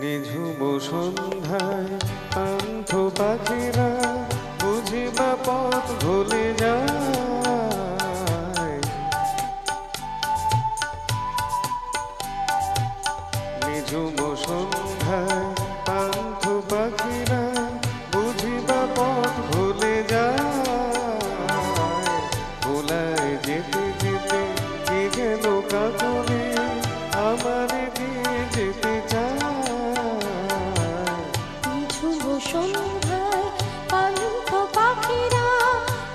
নিঝুম সন্ধ্যায় পান্থ পাখিরা বুঝি বা পথ ভুলে যায়। নিঝুম সন্ধ্যায় পান্থ পাখিরা সন্ধ্যায় পান্থ পাখিরা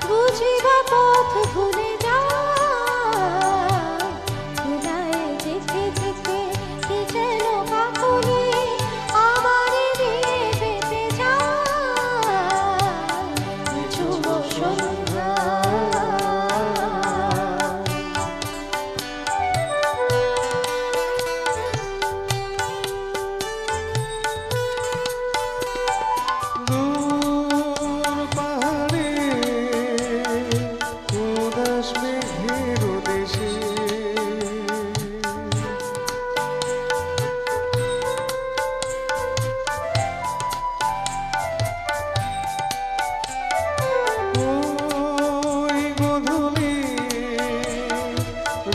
বুঝিবা পথ ভুলে যায়। ভুলায় যেতে যেতে কি যেন কাকুলি আমারে দিয়ে যেতে যায়। নিঝুম সন্ধ্যায় গধূলি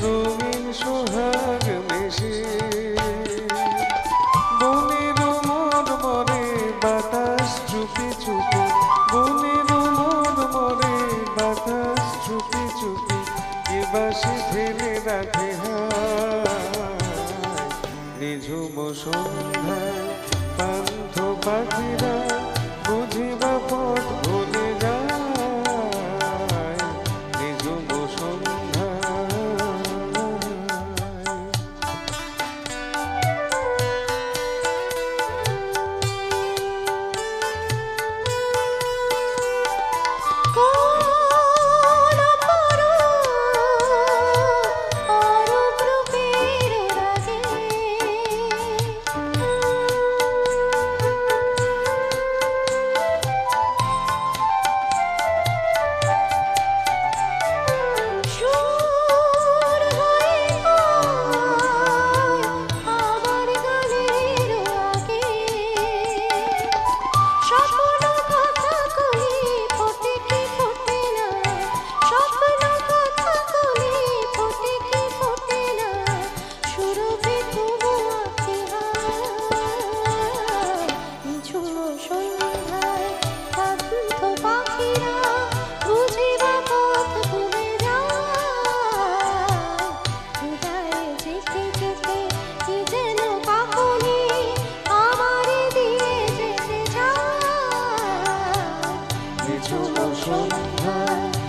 রঙিন সোহাগ মেশে। বনের মন মরে, বাতাস চুপি চুপি। বনের মন মরে, বাতাস চুপি চুপি। কে বাসে ফেলে রাখে নিঝুম সন্ধ্যায় পান্থ পাখিরা যেতে চায় নিঝুম সন্ধ্যায়